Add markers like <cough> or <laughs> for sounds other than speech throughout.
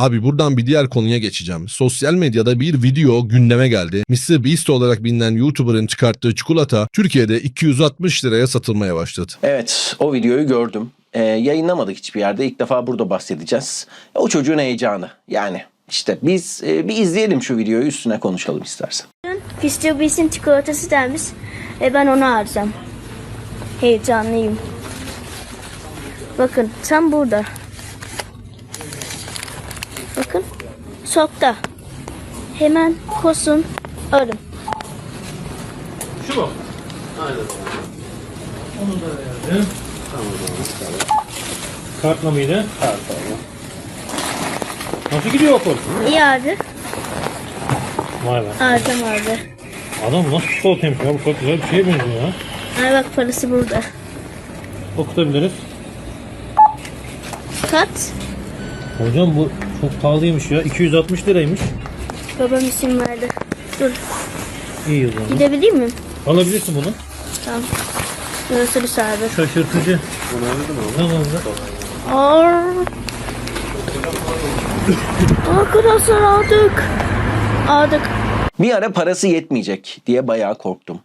Abi buradan bir diğer konuya geçeceğim. Sosyal medyada bir video gündeme geldi. Mr. Beast olarak bilinen YouTuber'ın çıkarttığı çikolata Türkiye'de 260 liraya satılmaya başladı. Evet o videoyu gördüm. Ee, yayınlamadık hiçbir yerde. İlk defa burada bahsedeceğiz. O çocuğun heyecanı. Yani işte biz e, bir izleyelim şu videoyu üstüne konuşalım istersen. Mr. Beast'in çikolatası dermiş. E ben onu alacağım. Heyecanlıyım. Bakın tam burada. Bakın. Sokta. Hemen kosun alın. Şu mu? Aynen. Onu da verdim. Kartla mıydı? Kartla. Nasıl gidiyor okul? İyi abi. Vay be. Alacağım abi. Adam nasıl çikolataymış ya? Bu çok güzel bir şeye benziyor ya. Ay bak parası burada. Okutabiliriz. Kat. Hocam bu çok pahalıymış ya. 260 liraymış. Babam isim verdi. Dur. İyi o zaman. Gidebilir miyim? Alabilirsin bunu. Tamam. Görüşürüz abi. Şaşırtıcı. Tamam. Ar. Arkadaşlar aldık. Aldık. Bir ara parası yetmeyecek diye bayağı korktum.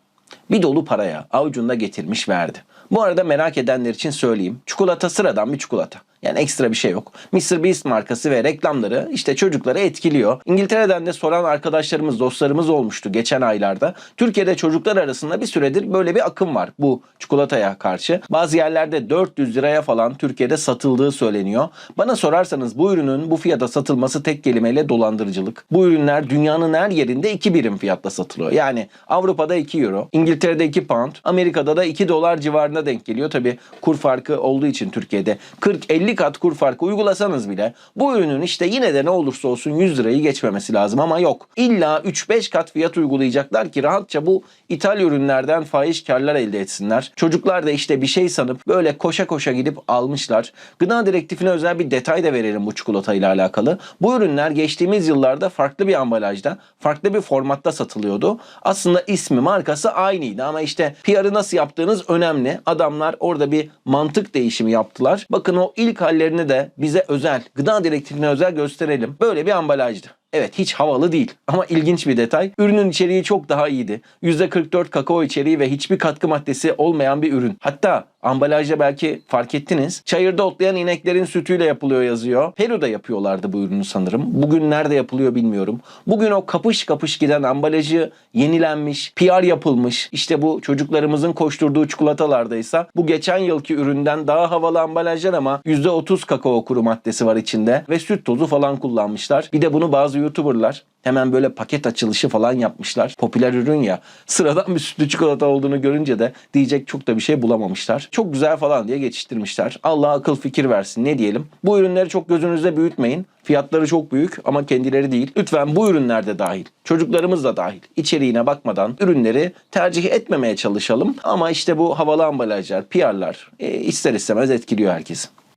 Bir dolu paraya avucunda getirmiş verdi. Bu arada merak edenler için söyleyeyim. Çikolata sıradan bir çikolata. Yani ekstra bir şey yok. Mr. Beast markası ve reklamları işte çocukları etkiliyor. İngiltere'den de soran arkadaşlarımız, dostlarımız olmuştu geçen aylarda. Türkiye'de çocuklar arasında bir süredir böyle bir akım var bu çikolataya karşı. Bazı yerlerde 400 liraya falan Türkiye'de satıldığı söyleniyor. Bana sorarsanız bu ürünün bu fiyata satılması tek kelimeyle dolandırıcılık. Bu ürünler dünyanın her yerinde 2 birim fiyatla satılıyor. Yani Avrupa'da 2 euro, İngiltere'de 2 pound, Amerika'da da 2 dolar civarına denk geliyor. Tabi kur farkı olduğu için Türkiye'de 40-50 kat kur farkı uygulasanız bile bu ürünün işte yine de ne olursa olsun 100 lirayı geçmemesi lazım ama yok. İlla 3-5 kat fiyat uygulayacaklar ki rahatça bu ithal ürünlerden fahiş karlar elde etsinler. Çocuklar da işte bir şey sanıp böyle koşa koşa gidip almışlar. Gıda direktifine özel bir detay da verelim bu çikolatayla alakalı. Bu ürünler geçtiğimiz yıllarda farklı bir ambalajda, farklı bir formatta satılıyordu. Aslında ismi, markası aynıydı ama işte PR'ı nasıl yaptığınız önemli. Adamlar orada bir mantık değişimi yaptılar. Bakın o ilk hallerini de bize özel, gıda direktifine özel gösterelim. Böyle bir ambalajdı. Evet hiç havalı değil <laughs> ama ilginç bir detay. Ürünün içeriği çok daha iyiydi. %44 kakao içeriği ve hiçbir katkı maddesi olmayan bir ürün. Hatta ambalajda belki fark ettiniz. Çayırda otlayan ineklerin sütüyle yapılıyor yazıyor. Peru'da yapıyorlardı bu ürünü sanırım. Bugün nerede yapılıyor bilmiyorum. Bugün o kapış kapış giden ambalajı yenilenmiş, PR yapılmış. İşte bu çocuklarımızın koşturduğu çikolatalardaysa bu geçen yılki üründen daha havalı ambalajlar ama %30 kakao kuru maddesi var içinde ve süt tozu falan kullanmışlar. Bir de bunu bazı YouTuber'lar hemen böyle paket açılışı falan yapmışlar. Popüler ürün ya. Sıradan bir sütlü çikolata olduğunu görünce de diyecek çok da bir şey bulamamışlar. Çok güzel falan diye geçiştirmişler. Allah akıl fikir versin ne diyelim. Bu ürünleri çok gözünüzde büyütmeyin. Fiyatları çok büyük ama kendileri değil. Lütfen bu ürünler de dahil. Çocuklarımız da dahil. İçeriğine bakmadan ürünleri tercih etmemeye çalışalım. Ama işte bu havalı ambalajlar, PR'lar e, ister istemez etkiliyor herkesi.